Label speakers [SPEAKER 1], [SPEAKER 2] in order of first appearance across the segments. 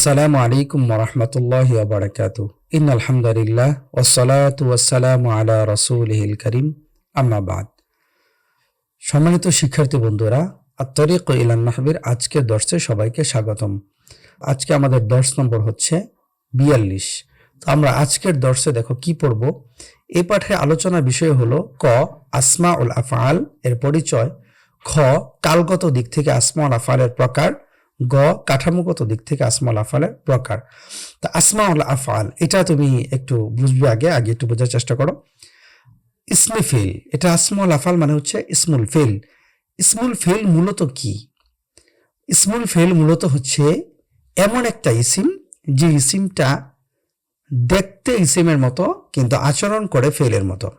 [SPEAKER 1] আসসালামু আলাইকুম ওরহমতুল্লাহ বারকাত ইন আলহামদুলিল্লাহ ওসলাত ওয়াসালাম আলা রসুলহিল করিম। আম্মাবাদ সম্মানিত শিক্ষার্থী বন্ধুরা, আত্তরিক ইলান মাহবির আজকের দর্শে সবাইকে স্বাগতম। আজকে আমাদের দর্শ নম্বর হচ্ছে বিয়াল্লিশ। তো আমরা আজকের দর্শে দেখো কি পড়ব। এ পাঠে আলোচনা বিষয় হলো ক, আসমা উল আফআল এর পরিচয়, খ, কালগত দিক থেকে আসমা উল আফআলের প্রকার গ, কাঠামোগত দিক থেকে আসমা উল আফআলের প্রকার। তা আসমা উল আফআল এটা তুমি একটু বুঝবে আগে আগে একটু বোঝার চেষ্টা করো। ইসমে ফেল, এটা আসমুল আফাল মানে হচ্ছে ইসমুল ফেল। ইসমুল ফেল মূলত কি? ইসমুল ফেল মূলত হচ্ছে এমন একটা ইসিম, যে ইসিমটা দেখতে ইসিমের মতো, কিন্তু আচরণ করে ফেলের মতো।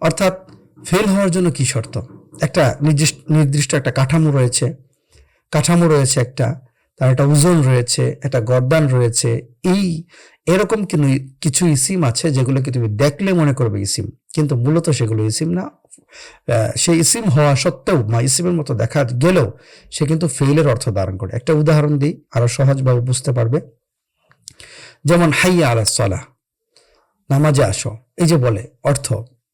[SPEAKER 1] অর্থাৎ ফেল হওয়ার জন্য কি শর্ত? একটা নির্দিষ্ট নির্দিষ্ট একটা কাঠামো রয়েছে কাঠামো রয়েছে একটা, তার একটা ওজন রয়েছে, একটা গরদান রয়েছে, এই, এরকম কিছু ইসিম আছে যেগুলোকে তুমি দেখলে মনে করবে ইসিম, কিন্তু মূলত সেগুলো ইসিম না। সেই ইসিম হওয়া সত্ত্বেও বা ইসিমের মতো দেখা গেলেও সে কিন্তু ফেইলের অর্থ ধারণ করে। একটা উদাহরণ দিই, আরও সহজভাবে বুঝতে পারবে। যেমন, হাইয়া আলা নামাজে আসো। এই যে বলে অর্থ,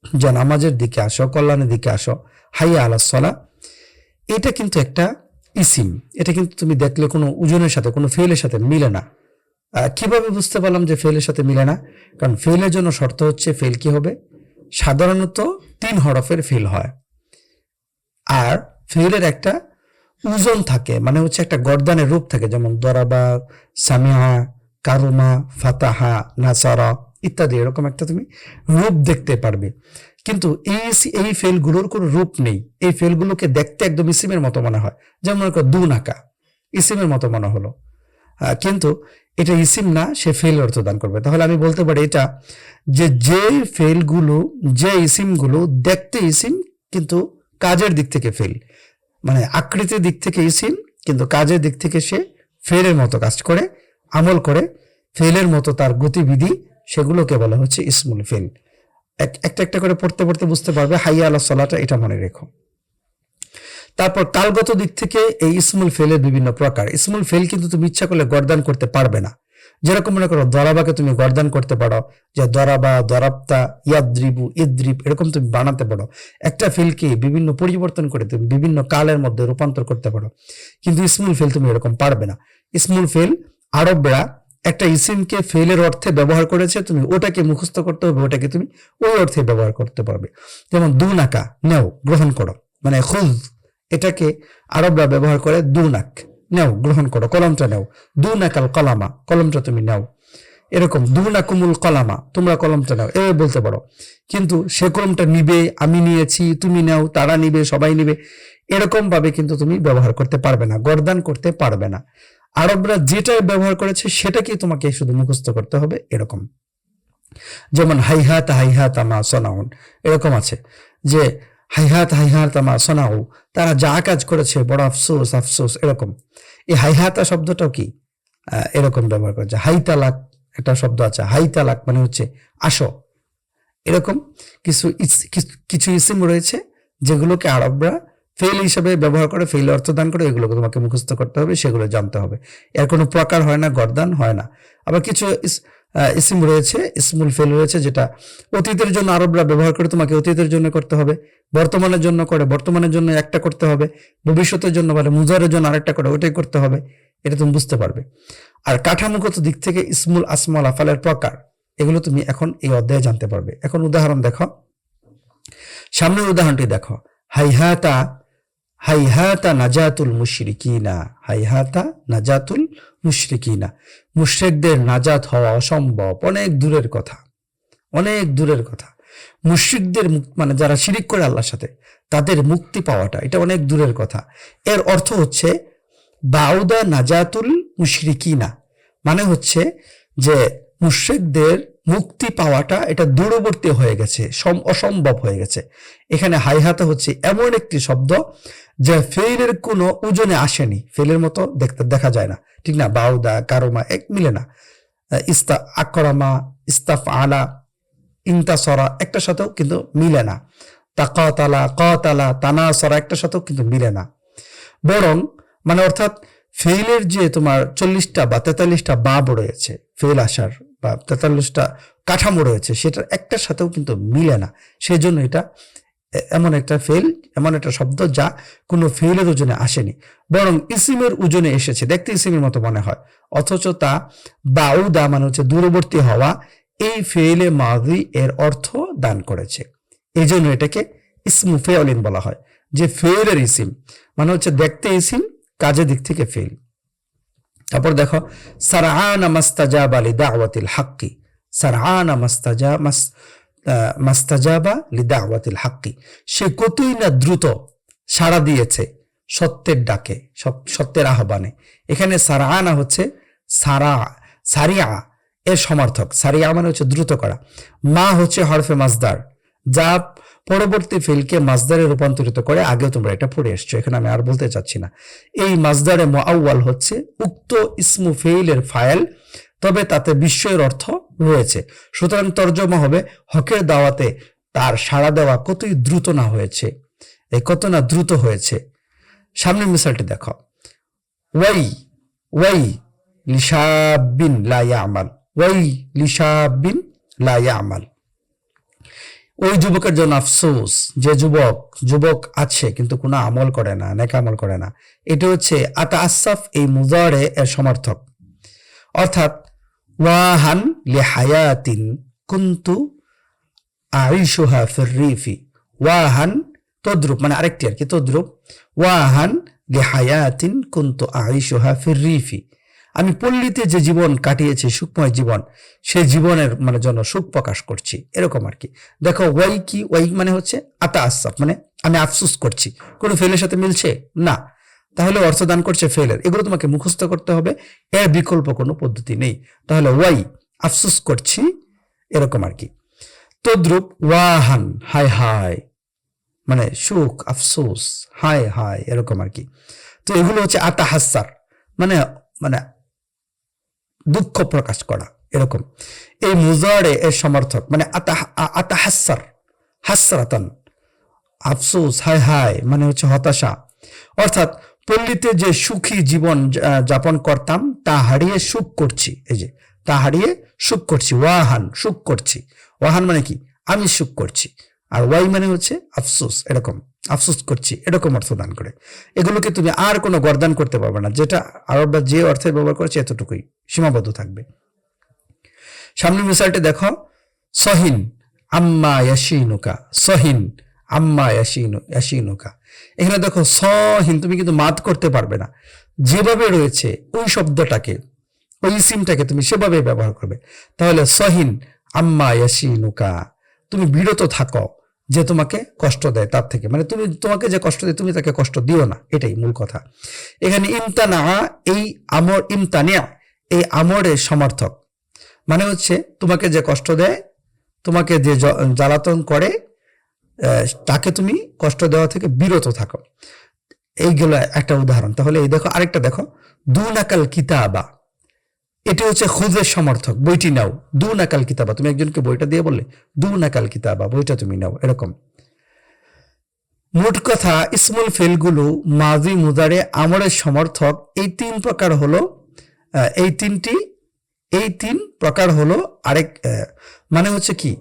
[SPEAKER 1] যে নামাজের দিকে আসো, কল্যাণের দিকে আসো, হাইয়া আলা সলা এটা কিন্তু একটা ইসিম, এটা কিন্তু তুমি দেখলে কোনো ওজনের সাথে, কোনো ফেলের সাথে মিলে না। কীভাবে বুঝতে পারলাম যে ফেলের সাথে মিলে না? কারণ ফেলের জন্য শর্ত হচ্ছে ফেল কি হবে? সাধারণত তিন হরফের ফেল হয়। আর ফেলের একটা ওজন থাকে মানে হচ্ছে একটা গর্দানের রূপ থাকে, যেমন দরাবা, সামিয়া, কারুমা, ফাতাহা, নাসারা ইত্যাদি, এরকম একটা তুমি রূপ দেখতে পারবে। কিন্তু এই এই ফেলগুলোর কোনো রূপ নেই। এই ফেলগুলোকে দেখতে একদম ইসিমের মতো মনে হয়। যেমন মনে করো দু নাকা ইসিমের মতো মনে হলো। কিন্তু এটা ইসিম না, সে ফেল অর্থ দান করবে। তাহলে আমি বলতে পারি এটা যে যে ফেলগুলো, যে ইসিমগুলো দেখতে ইসিম, কিন্তু কাজের দিক থেকে ফেল। মানে আকৃতির দিক থেকে ইসিম, কিন্তু কাজের দিক থেকে সে ফেলের মতো কাজ করে, আমল করে, ফেলের মতো তার গতিবিধি, সেগুলোকে বলা হচ্ছে ইসমুল ফেল। একটা একটা করে পড়তে পড়তে বুঝতে পারবে, হাইয়া আল্লাহ সলাটা এটা মনে রেখো। তারপর কালগত দিক থেকে এই ইসমুল ফেলের বিভিন্ন প্রকার। ইসমুল ফেল কিন্তু তুমি ইচ্ছা করলে গর্দান করতে পারবে না। যেরকম মনে করো, দরাবাকে তুমি গর্দান করতে পারো, যে দরাবা, দরাপ্তা, ইয়াদ্রিবু, ইদ্রিব, এরকম তুমি বানাতে পারো। একটা ফেলকে বিভিন্ন পরিবর্তন করে তুমি বিভিন্ন কালের মধ্যে রূপান্তর করতে পারো। কিন্তু ইসমুল ফেল তুমি এরকম পারবে না। ইসমুল ফেল আরবরা একটা ইসিমকে ফেলের অর্থে ব্যবহার করেছে, তুমি ওটাকে মুখস্থ করতে হবে, ওটাকে তুমি ওই অর্থে ব্যবহার করতে পারবে। যেমন দু নাকা নেও, গ্রহণ করো। মানে খুদ, এটাকে আরবরা ব্যবহার করে দু নাক নেও, গ্রহণ করো। কলমটা নেও। দু নাকাল কলামা, কলমটা তুমি নেও। এরকম দু নাকুমুল কলামা, তোমরা কলমটা নাও। এভাবে বলতে পারো। কিন্তু সে কলমটা নিবে, আমি নিয়েছি, তুমি নাও, তারা নিবে, সবাই নিবে। এরকম ভাবে কিন্তু তুমি ব্যবহার করতে পারবে না, গরদান করতে পারবে না। আরবরা যেটা ব্যবহার করেছে, সেটাকেই তোমাকে শুধু মুখস্থ করতে হবে এরকম। যেমন, হাইহাত হাইহাত আমা সনাউন, এরকম আছে যে, হাইহাত হাইহাত আমা সনাউ, তারা যা কাজ করেছে, বড় আফসোস আফসোস, এরকম। এই হাইহাতা শব্দটাও কি? এরকম ব্যবহার করেছে। হাই তালাক একটা শব্দ আছে। হাই তালাক মানে হচ্ছে আসো। এরকম কিছু- কিছু ইসিম রয়েছে যেগুলোকে আরবরা ফেল হিসেবে ব্যবহার করে ফেল অর্থদান করে এগুলোকে তোমাকে মুখস্থ করতে হবে, সেগুলো জানতে হবে। এর কোনো প্রকার হয় না, গরদান হয় না। আবার কিছু ইস- ইসিম রয়েছে, ইসমুল ফেল রয়েছে, যেটা অতীতের জন্য আরবরা ব্যবহার করে তোমাকে অতীতের জন্য করতে হবে, বর্তমানের জন্য করে, বর্তমানের জন্য একটা করতে হবে, ভবিষ্যতের জন্য বলে, মুজারের জন্য আরেকটা করে ওটাই করতে হবে, এটা তুমি বুঝতে পারবে। আর কাঠামোগত দিক থেকে ইসমুল, আসমল, আফালের প্রকার, এগুলো তুমি এখন এই অধ্যায়ে জানতে পারবে। এখন উদাহরণ দেখো। সামনের উদাহরণটি দেখো। হাইহাতা হাইহাতা নাজাতুল মুশরিকিনা, হাইহাতা নাজাতুল মুশরিকিনা। মুশরিকদের নাজাত হওয়া অসম্ভব, অনেক দূরের কথা, অনেক দূরের কথা। মুশরিকদের মানে যারা শিরিক করে আল্লাহর সাথে, তাদের মুক্তি পাওয়াটা, এটা অনেক দূরের কথা। এর অর্থ হচ্ছে, বাউদা নাজাতুল মুশরিকিনা। মানে হচ্ছে যে, মুশরিকদের মুক্তি পাওয়াটা এটা দূরবর্তী হয়ে গেছে, সম- অসম্ভব হয়ে গেছে। এখানে হাই হাইহাতা হচ্ছে এমন একটি শব্দ যে ফেলের কোনো ওজনে আসেনি। ফেলের মতো দেখতে, দেখা যায় না। ঠিক না? বাউদা, কারোমা, এক মিলে না। ইস্তা, আকরামা ইস্তাফ আলা ইন্তাসরা একটা সাথেও কিন্তু মিলে না। তাকাতালা, কতালা, তানাসরা একটা সাথেও কিন্তু মিলে না। বরং মানে অর্থাৎ ফেইলের যে তোমার চল্লিশটা বা তেতাল্লিশটা বাব রয়েছে ফেল আসার বা তেতাল্লিশটা কাঠামো রয়েছে, সেটার একটার সাথেও কিন্তু মিলে না। সেই জন্য এটা এমন একটা ফেল এমন একটা শব্দ যা কোনো ফেলের ওজনে আসেনি। বরং ইসিমের ওজনে এসেছে, দেখতে ইসিমের মতো মনে হয়। অথচ তা বাউদা মানে হচ্ছে দূরবর্তী হওয়া, এই ফেলে মাদি এর অর্থ দান করেছে। এই জন্য এটাকে ইসমু ফেয়লিন বলা হয়, যে ফেলের ইসিম মানে হচ্ছে দেখতে ইসিম, কাজের দিক থেকে ফেল তারপর দেখো, সারআনা মাস্তাজাবা লিদাওয়াতিল হাক্কি। সারআনা মাস্তাজা, মাস মাস্তাজাবা লিদাওয়াতিল হাক্কি। সে কতই না দ্রুত সাড়া দিয়েছে সত্যের ডাকে সত্যের আহ্বানে। এখানে সারআনা হচ্ছে সারা, সারিয়া এর সমর্থক। সারিয়া মানে হচ্ছে দ্রুত করা। মা হচ্ছে হরফে মাজদার যা পরবর্তী ফেলকে মাজদারে রূপান্তরিত করে, আগেও তোমরা এটা পড়ে এসছো, এখানে আমি আর বলতে চাচ্ছি না। এই মাজদারে মোয়াওয়াল হচ্ছে উক্ত ইসমু ফেইলের ফাইল, তবে তাতে বিস্ময়ের অর্থ রয়েছে। সুতরাং তর্জমা হবে, হকের দাওয়াতে তার সাড়া দেওয়া কতই দ্রুত না হয়েছে, এই কত না দ্রুত হয়েছে। সামনের মিসালটি দেখো। ওয়াই ওয়াই লিশাবিন লা ইয়ামাল, ওয়াই লিশাবিন লা ইয়ামাল। ওই যুবকের জন্য আফসোস যে যুবক যুবক আছে কিন্তু কোনো আমল করে না, নেক আমল করে না। এটা হচ্ছে আতা আসাফ এই মুজারে এর সমর্থক। অর্থাৎ, ওয়াহান লি হায়াতিন কুন্তু আইসুহা ফিররিফি ওয়াহান তদ্রুপ মানে আরেকটি আর কি, তদ্রুপ। ওয়াহান লি হায়াতিন কুন্তু আইসুহা ফিররিফি আমি পল্লীতে যে জীবন কাটিয়েছি, সুখময় জীবন সে জীবনের মানে জন্য সুখ প্রকাশ করছি। এরকম আর কি। দেখো, ওয়াই কি, ওয়াই মানে হচ্ছে আতা আসাফ মানে আমি আফসুস করছি। কোনো ফেলের সাথে মিলছে? না। তাহলে অর্থ দান করছে ফেলের এগুলো তোমাকে মুখস্থ করতে হবে। এর বিকল্প কোনো পদ্ধতি নেই। তাহলে ওয়াই, আফসুস করছি, এরকম আর কি। তদ্রুপ, ওয়াহান হাই হাই মানে সুখ, আফসোস হাই হাই এরকম আর কি। তো এগুলো হচ্ছে আতা হাসার মানে মানে দুঃখ প্রকাশ করা, এরকম। এই মুজারে, এর সমর্থক মানে আতা হাসার, হাসরাতান। আফসোস, হায় হায় মানে হচ্ছে হতাশা। অর্থাৎ পল্লীতে যে সুখী জীবন যাপন করতাম, তা হারিয়ে সুখ করছি। এই যে, তা হারিয়ে সুখ করছি। ওয়াহান, সুখ করছি। ওয়াহান মানে কি? আমি সুখ করছি। আর ওয়াই মানে হচ্ছে আফসোস, এরকম। আফসোস করছি, এরকম অর্থ দান করে। এগুলোকে তুমি আর কোনো গরদান করতে পারবে না, যেটা আরবরা যে অর্থে ব্যবহার করেছে এতটুকুই, সীমাবদ্ধ থাকবে। সামনের মিসালটি দেখো, সহিন, আম্মা ইয়াসিনুকা সহিন, আম্মা ইয়াসিনু ইয়াসিনুকা এখানে দেখো, সহিন, তুমি কিন্তু মাত করতে পারবে না। যেভাবে রয়েছে, ওই শব্দটাকে, ওই সিমটাকে তুমি সেভাবে ব্যবহার করবে। তাহলে সহিন, আম্মা ইয়াসিনুকা তুমি বিরত থাকো। যে তোমাকে কষ্ট দেয় তার থেকে। মানে তুমি, তোমাকে যে কষ্ট দেয়, তুমি তাকে কষ্ট দিও না। এটাই মূল কথা। এখানে ইমতানা, এই আমর ইমতানিয়া এই আমরের সমর্থক। মানে হচ্ছে তোমাকে যে কষ্ট দেয়, তোমাকে যে জ্বালাতন করে তাকে তুমি কষ্ট দেওয়া থেকে বিরত থাকো। এইগুলো একটা উদাহরণ। তাহলে এই দেখো, আরেকটা দেখো। দু নাকাল কিতাবা। এটি হচ্ছে খুদের সমর্থক, বইটি নাও। দু নাকাল কিতাবা, তুমি একজনকে বইটা দিয়ে বললে, দু নাকাল কিতাবা, বইটা তুমি নাও, এরকম। মোট কথা, ইসমুল ফেলগুলো মাজি মুদারে আমরের সমর্থক, এই তিন প্রকার হলো এই তিনটি, এই তিন প্রকার হলো আরেক মানে হচ্ছে কি?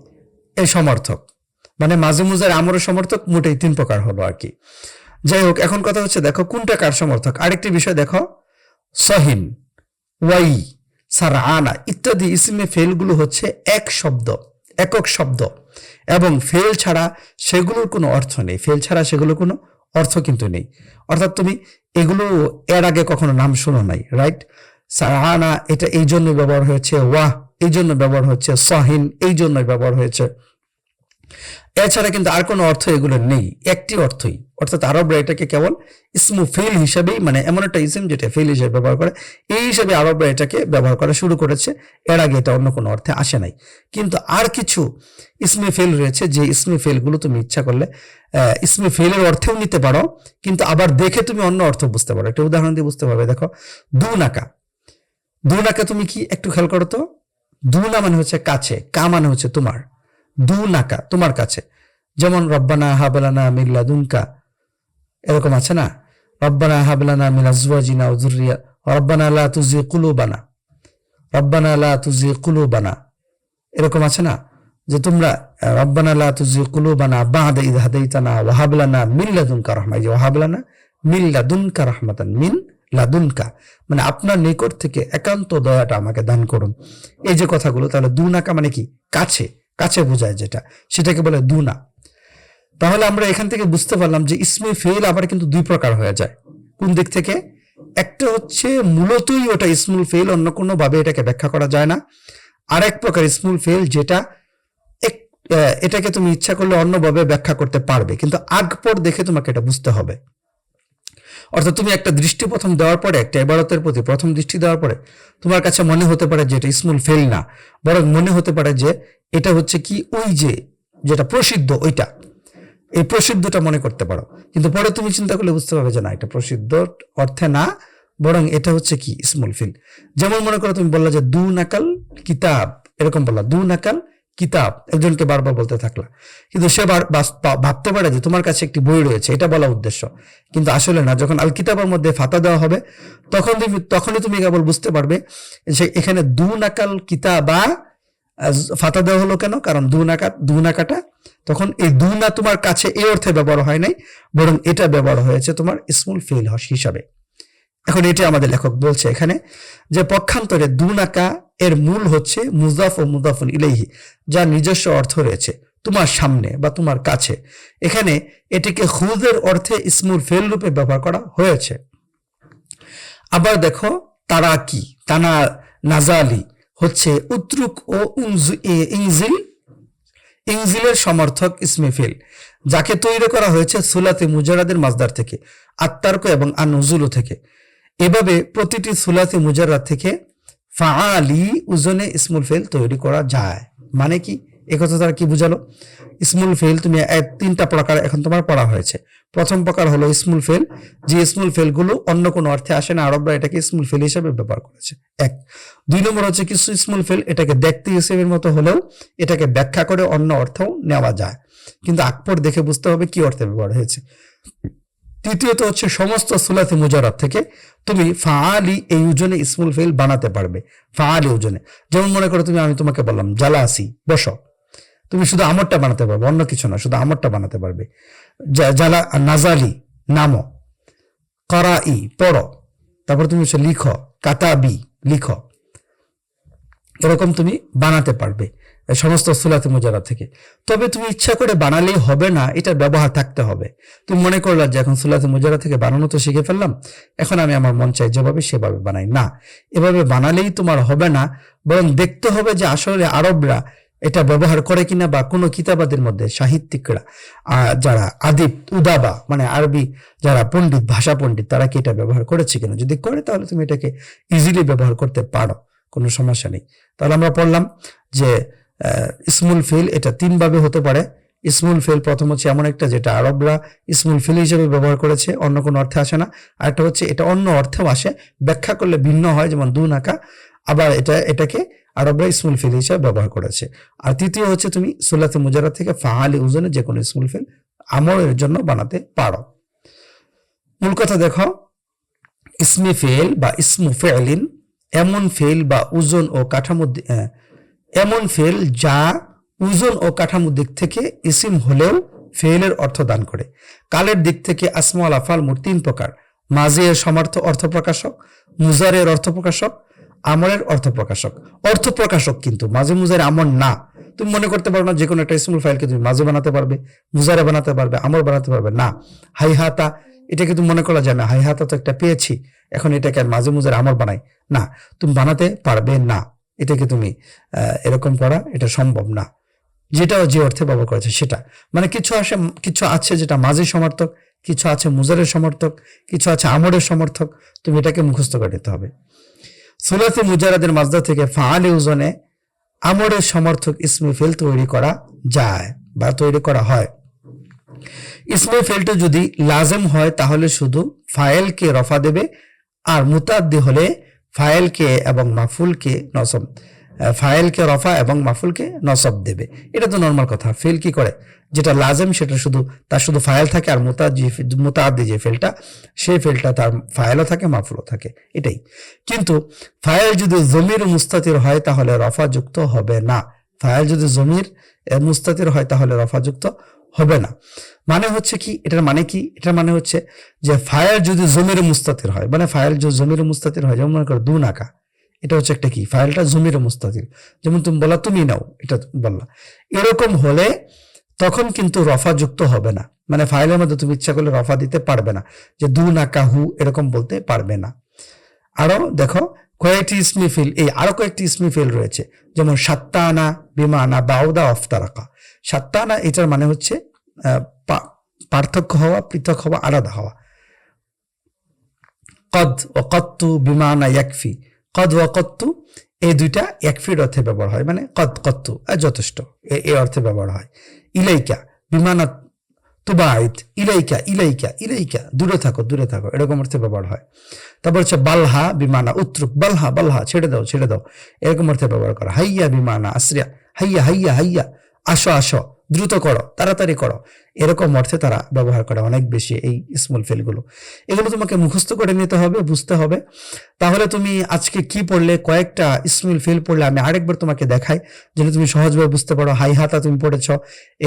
[SPEAKER 1] এই সমর্থক। মানে মাঝে মুজার আমরের সমর্থক, মোট এই তিন প্রকার হলো আর কি। যাই হোক, এখন কথা হচ্ছে, দেখো কোনটা কার সমর্থক? আরেকটি বিষয় দেখো, সহিন, ওয়াই সারানা ইত্যাদি ইসমে ফেলগুলো হচ্ছে এক শব্দ, একক শব্দ। এবং ফেল ছাড়া সেগুলোর কোনো অর্থ নেই। ফেল ছাড়া সেগুলোর কোনো অর্থ কিন্তু নেই। অর্থাৎ তুমি এগুলো এর আগে কখনো নাম শোনো নাই রাইট সারানা এটা এই জন্য ব্যবহার হয়েছে, ওয়াহ, এই জন্য ব্যবহার হচ্ছে সহিন এই জন্য ব্যবহার হয়েছে। এছাড়া কিন্তু আর কোনো অর্থ এগুলো নেই, একটি অর্থই। অর্থাৎ আরবরা এটাকে কেবল ইসমু ফেল হিসাবেই মানে এমন একটা ইসম যেটা ফেল হিসেবে ব্যবহার করে, এই হিসাবে আরবরা এটাকে ব্যবহার করা শুরু করেছে। এর আগে এটা অন্য কোনো অর্থে আসে নাই। কিন্তু আর কিছু ইসমে ফেল রয়েছে, যে ইসমে ফেলগুলো তুমি ইচ্ছা করলে ইসমে ফেলের অর্থেও নিতে পারো, কিন্তু আবার দেখে তুমি অন্য অর্থ বুঝতে পারো। একটা উদাহরণ দিয়ে বুঝতে পারবে, দেখো দু নাকা দু নাকা তুমি কি একটু খেয়াল করো তো? দু না মানে হচ্ছে কাছে, কা মানে হচ্ছে তোমার। দু নাকা তোমার কাছে। যেমন, রব্বানা হাবলানা মিল্লাদুনকা এরকম আছে না? রব্বানা হাবলানা আজওয়াজিনা ওয়া যুররিয়া। রব্বানা লা তুজি কুলুবানা। রব্বানা লা তুজি কুলুবানা। এরকম আছে না? যে তোমরা, রব্বানা লা তুজি কুলুবানা বাদা ইদ হাদাইতানা ওয়াহাব লানা মিন লাদুনকা রাহমা যে ওয়াহাব লানা মিন লাদুনকা রাহমাতান, মিন লাদুনকা। মানে আপনার নিকট থেকে একান্ত দয়াটা আমাকে দান করুন। এই যে কথাগুলো, তাহলে দুনাকা মানে কি? কাছে। কাছে বোঝায় যেটা, সেটাকে বলে দুনা। তাহলে আমরা এখান থেকে বুঝতে পারলাম যে ইসমে ফেল আবার কিন্তু দুই প্রকার হয়ে যায়। কোন দিক থেকে? একটা হচ্ছে মূলতই ওটা ইসমুল ফেল অন্য কোনো ভাবে এটাকে ব্যাখ্যা করা যায় না। আর এক প্রকার ইসমুল ফেল যেটা এটাকে তুমি ইচ্ছা করলে অন্যভাবে ব্যাখ্যা করতে পারবে, কিন্তু আগ পর দেখে তোমাকে এটা বুঝতে হবে। অর্থাৎ তুমি একটা দৃষ্টি প্রথম দেওয়ার পরে, একটা এবারতের প্রতি প্রথম দৃষ্টি দেওয়ার পরে, তোমার কাছে মনে হতে পারে যে এটা ইসমুল ফেল না, বরং মনে হতে পারে যে এটা হচ্ছে কি ওই যে, যেটা প্রসিদ্ধ ওইটা। এই প্রসিদ্ধটা মনে করতে পারো। কিন্তু পরে তুমি চিন্তা করলে বুঝতে পারবে যে না, এটা প্রসিদ্ধ অর্থে না, বরং এটা হচ্ছে কি ইসমুল ফিল যেমন মনে করো তুমি বললা যে দু নাকাল কিতাব, এরকম বললা, দু নাকাল কিতাব, একজনকে বারবার বলতে থাকলা। কিন্তু সে ভাবতে পারে যে তোমার কাছে একটি বই রয়েছে, এটা বলা উদ্দেশ্য। কিন্তু আসলে না, যখন আল কিতাবের মধ্যে ফাতা দেওয়া হবে, তখন তুমি, তখনই তুমি কেবল বুঝতে পারবে যে এখানে দু নাকাল কিতাবা ফাতা দেওয়া হলো কেন? কারণ দু নাকা দু নাকাটা, তখন এই দু না তোমার কাছে এই অর্থে ব্যবহার হয় নাই, বরং এটা ব্যবহার হয়েছে তোমার ইসমুল ফেল হিসাবে। এখন এটা আমাদের লেখক বলছে এখানে যে পক্ষান্তরে দুনাকা এর মূল হচ্ছে মুজাফ ও মুজাফুন ইলেহি যার নিজস্ব অর্থ রয়েছে তোমার সামনে বা তোমার কাছে। এখানে এটিকে খুদের অর্থে স্মুল ফেল রূপে ব্যবহার করা হয়েছে। আবার দেখো, তারা কি? তানা নাজালি হচ্ছে উত্রুক ও ইংজিল ইংজিলের সমর্থক ইসমেফিল যাকে তৈরি করা হয়েছে সুলাতে মুজারাদের মাজদার থেকে, আত্মার্ক এবং আনুজুলু থেকে। এভাবে প্রতিটি সুলাতে মুজারাদ থেকে ফাআলি, উজনে ইসমুল ফেল তৈরি করা যায়। মানে কি? একথা তারা কি বুঝালো? ইসমুল ফেল তুমি তিনটা প্রকার এখন তোমার পড়া হয়েছে। প্রথম প্রকার হলো ইসমুল ফেল যে ইসমুল ফেলগুলো অন্য কোনো অর্থে আসে না, আরবরা এটাকে ইসমুল ফেল হিসেবে ব্যবহার করেছে। এক। দুই নম্বর হচ্ছে কিছু ইসমুল ফেল এটাকে দেখতে হিসেবের মতো হলেও এটাকে ব্যাখ্যা করে অন্য অর্থও নেওয়া যায়। কিন্তু আকবর দেখে বুঝতে হবে কি অর্থে ব্যবহার হয়েছে। তৃতীয়ত হচ্ছে সমস্ত সুলাতে মুজারাত থেকে তুমি ফাআলি এই ওজনে ইসমুল ফেল বানাতে পারবে। ফাআলি ওজনে। যেমন মনে করো তুমি, আমি তোমাকে বললাম জ্বালা জালাসি, বসো। তুমি শুধু আমরটা বানাতে পারবে, অন্য কিছু না, শুধু আমরটা বানাতে পারবে। জালা নাজালি, নামো, করাই, পড়ো। তারপর তুমি হচ্ছে লিখো, কাতাবি, লিখো। এরকম তুমি বানাতে পারবে সমস্ত সুলাতে মুজারা থেকে। তবে তুমি ইচ্ছা করে বানালেই হবে না এটা ব্যবহার থাকতে হবে। তুমি মনে করলা যে এখন সুলাতে মুজারা থেকে বানানো তো শিখে ফেললাম, এখন আমি আমার মন চাই যেভাবে সেভাবে বানাই। না, এভাবে বানালেই তোমার হবে না, বরং দেখতে হবে যে আসলে আরবরা এটা ব্যবহার করে কিনা বা কোনো কিতাবাদের মধ্যে সাহিত্যিকরা যারা আদিব, উদাবা মানে আরবি যারা পণ্ডিত, ভাষা পণ্ডিত, তারা কি এটা ব্যবহার করেছে কিনা? যদি করে তাহলে তুমি এটাকে ইজিলি ব্যবহার করতে পারো, কোনো সমস্যা নেই। তাহলে আমরা পড়লাম যে ইসমুল ফিল এটা তিন ভাবে হতে পারে। ইসমুল ফিল প্রথম হচ্ছে এমন একটা যেটা আরবরা ইসমুল ফিল হিসেবে ব্যবহার করেছে, অন্য কোনো অর্থে আসে না। আর একটা হচ্ছে এটা অন্য অর্থেও আসে, ব্যাখ্যা করলে ভিন্ন হয়, যেমন দু নাকা আবার এটা, এটাকে আরবরা ইসমুল ফিল হিসাবে ব্যবহার করেছে। আর তৃতীয় হচ্ছে তুমি সুলাতে মুজারা থেকে ফাহালি উজনে যে কোনো ইসমুল ফিল আমলের জন্য বানাতে পারো। মূল কথা দেখো, ইসমে ফেল বা ইসমু ফেলিন এমন ফেল বা ওজন ও কাঠামো এমন ফেল যা ওজন ও কাঠামো দিক থেকে ইসিম হলেও ফেলের অর্থ দান করে। কালের দিক থেকে আসমা আফাল মোট তিন প্রকার। মাজিয়ের সমার্থ অর্থ প্রকাশক, মুজারের অর্থ প্রকাশক আমরের অর্থ প্রকাশক অর্থ প্রকাশক কিন্তু মাঝে মুজারে আমর না। তুমি মনে করতে পারো না যে কোনো একটা ইসমুল ফাইলকে তুমি মাঝে বানাতে পারবে, মুজারে বানাতে পারবে, আমর বানাতে পারবে, না। হাই হাতা এটাকে তুমি মনে করা যায় না হাই হাতা তো একটা পেয়েছি, এখন এটাকে আর মাঝে মুজারে আমর বানাই, না। তুমি বানাতে পারবে না, এটাকে তুমি এরকম করা, এটা সম্ভব না। যেটা যে অর্থে ব্যবহার করেছে সেটা। মানে কিছু আসে, কিছু আছে যেটা মাঝে সমর্থক, কিছু আছে মুজারের সমর্থক, কিছু আছে আমরের সমর্থক, তুমি এটাকে মুখস্থ করে নিতে হবে। সুলাতে মুজারাদের মাজদা থেকে ফাহালে ওজনে আমরের সমর্থক ইসমে ফেল তৈরি করা যায় বা তৈরি করা হয়। ইসমে ফেলটা যদি লাজেম হয়, তাহলে শুধু ফায়েলকে রফা দেবে, আর মুতাদ্দি হলে ফায়েলকে এবং মাফুলকে নসব ফাইলকে রফা এবং মাফুলকে নসব দেবে। এটা তো নর্মাল কথা। ফেল কি করে? যেটা লাজেম, সেটা শুধু, তার শুধু ফাইল থাকে আর মোতা যে মোতাদি যে ফেলটা সেই ফেলটা তার ফাইলও থাকে, মাফুলও থাকে। এটাই। কিন্তু ফাইল যদি জমির মুস্তাতির হয়, তাহলে রফা যুক্ত হবে না। ফাইল যদি জমির মুস্তাতির হয়, তাহলে রফা যুক্ত হবে না। মানে হচ্ছে কি? এটার মানে কি? এটার মানে হচ্ছে যে ফাইল যদি জমির মুস্তাতির হয় মানে ফাইল যদি জমির মুস্তাতির হয়, যেমন মনে করো দু নাকা এটা হচ্ছে একটা কি? ফাইলটা জমির মুস্তাতির। যেমন তুমি বলা তুমি নাও, এটা বললা। এরকম হলে তখন কিন্তু রফা যুক্ত হবে না। মানে ফাইলের মধ্যে তুমি ইচ্ছা করলে রফা দিতে পারবে না। যে দু না কাহু এরকম বলতে পারবে না। আরও দেখো, কয়েকটি ইসমি ফিল, এই আরও কয়েকটি ইসমি ফিল রয়েছে। যেমন, সাত্তানা বিমানা বাউদা অফতারাকা। সাত্তানা এটার মানে হচ্ছে পার্থক্য হওয়া, পৃথক হওয়া, আলাদা হওয়া। কদ ও কত্তু বিমানা ইয়াকফি। কদ ও কত্তু এই দুইটা একফির অর্থে ব্যবহার হয়। মানে কদ কত্তু যথেষ্ট, এ- অর্থে ব্যবহার হয়। ইলাইকা বিমানা তুবাইত, ইলাইকা ইলাইকা ইলাইকা, দূরে থাকো দূরে থাকো, এরকম অর্থে ব্যবহার হয়। তারপর হচ্ছে বালহা, বিমানা উত্রুক বালহা বালহা, ছেড়ে দাও ছেড়ে দাও, এরকম অর্থে ব্যবহার করা হাইয়া, বিমানা আশ্রিয়া হাইয়া হাইয়া হাইয়া, আসো আসো দ্রুত করো, তাড়াতাড়ি করো। এরকম অর্থে তারা ব্যবহার করে অনেক বেশি এই স্মল ফেলগুলো এগুলো তোমাকে মুখস্থ করে নিতে হবে, বুঝতে হবে। তাহলে তুমি আজকে কি পড়লে, কয়েকটা স্মল ফেল পড়লে আমি আরেকবার তোমাকে দেখাই, যেন তুমি সহজভাবে বুঝতে পারো। হাই হাতা তুমি পড়েছ,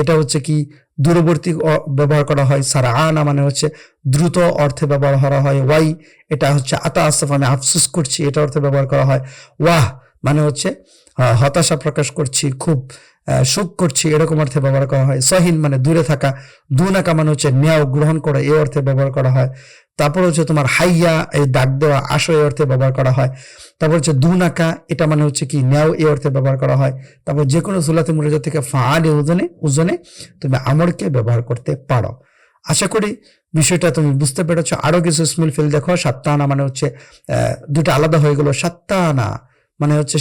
[SPEAKER 1] এটা হচ্ছে কি দূরবর্তী ব্যবহার করা হয় সারা আনা মানে হচ্ছে দ্রুত অর্থে ব্যবহার করা হয়। ওয়াই, এটা হচ্ছে আতা আসফ আমি আফসুস করছি, এটা অর্থে ব্যবহার করা হয়। ওয়াহ মানে হচ্ছে হতাশা প্রকাশ করছি, খুব শোক করছি, এরকম অর্থে ব্যবহার করা হয়। সহিন মানে দূরে থাকা দুনাকা মানে হচ্ছে নেও গ্রহণ করা এই অর্থে ব্যবহার করা হয়। তারপর হচ্ছে তোমার হাইয়া, এই ডাক দেওয়া, আসো এই অর্থে ব্যবহার করা হয়। তারপর হচ্ছে দুনাকা, এটা মানে হচ্ছে কি নেও এই অর্থে ব্যবহার করা হয়। তারপর যে কোনো সুলাতে মুরাজা থেকে ফাঁল ওজনে ওজনে তুমি আমরকে ব্যবহার করতে পারো। আশা করি বিষয়টা তুমি বুঝতে পেরেছ। আরও কিছু স্মিল ফিল দেখো। সাত্তানা মানে হচ্ছে দুটা আলাদা হয়ে গেল। সাত্তানা। মানে হচ্ছে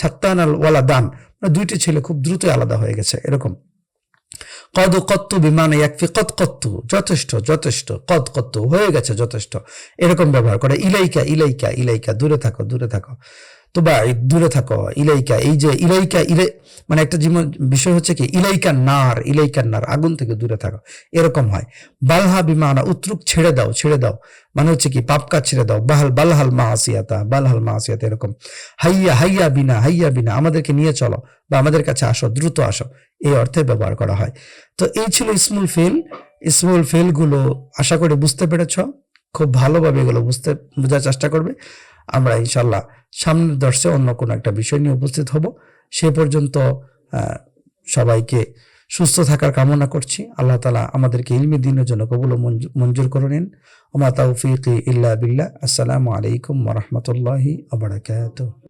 [SPEAKER 1] সাত্তানা আল ওয়ালা দান মানে দুইটি ছেলে খুব দ্রুত আলাদা হয়ে গেছে, এরকম। কদ কত্তু বিমানে একফি কত কত্তু, যথেষ্ট যথেষ্ট, কদ কত্তু, হয়ে গেছে যথেষ্ট। এরকম ব্যবহার করে, ইলাইকা ইলাইকা ইলাইকা, দূরে থাকো দূরে থাকো। তো বা দূরে থাকো, ইলাইকা, এই যে ইলাইকা ইলে মানে একটা জীবন, বিষয় হচ্ছে কি ইলাইকা নার ইলাইকার নার, আগুন থেকে দূরে থাকো। এরকম হয়। বালহা বিমানা উত্রুক ছেড়ে দাও ছেড়ে দাও। মানে হচ্ছে কি, পাপ কাজ ছেড়ে দাও। বাহাল, বালহাল মা আসিয়াতা বালহাল মা আসিয়াতা এরকম। হাইয়া হাইয়া বিনা হাইয়া বিনা, আমাদেরকে নিয়ে চলো বা আমাদের কাছে আসো, দ্রুত আসো। এই অর্থে ব্যবহার করা হয়। তো এই ছিল স্মল ফেল। স্মল ফেলগুলো আশা করে বুঝতে পেরেছ। খুব ভালোভাবে এগুলো বুঝতে, বোঝার চেষ্টা করবে। আমরা ইনশাল্লাহ সামনের দর্শে অন্য কোনো একটা বিষয় নিয়ে উপস্থিত হব। সে পর্যন্ত সবাইকে সুস্থ থাকার কামনা করছি। আল্লাহ তালা আমাদেরকে ইলমি দিনের জন্য কবুল মঞ্জুর করে নিন। ওমা তৌফিক ইল্লা বিল্লাহ। আসসালামু আলাইকুম রহমতুল্লাহি আবরাকাতুহ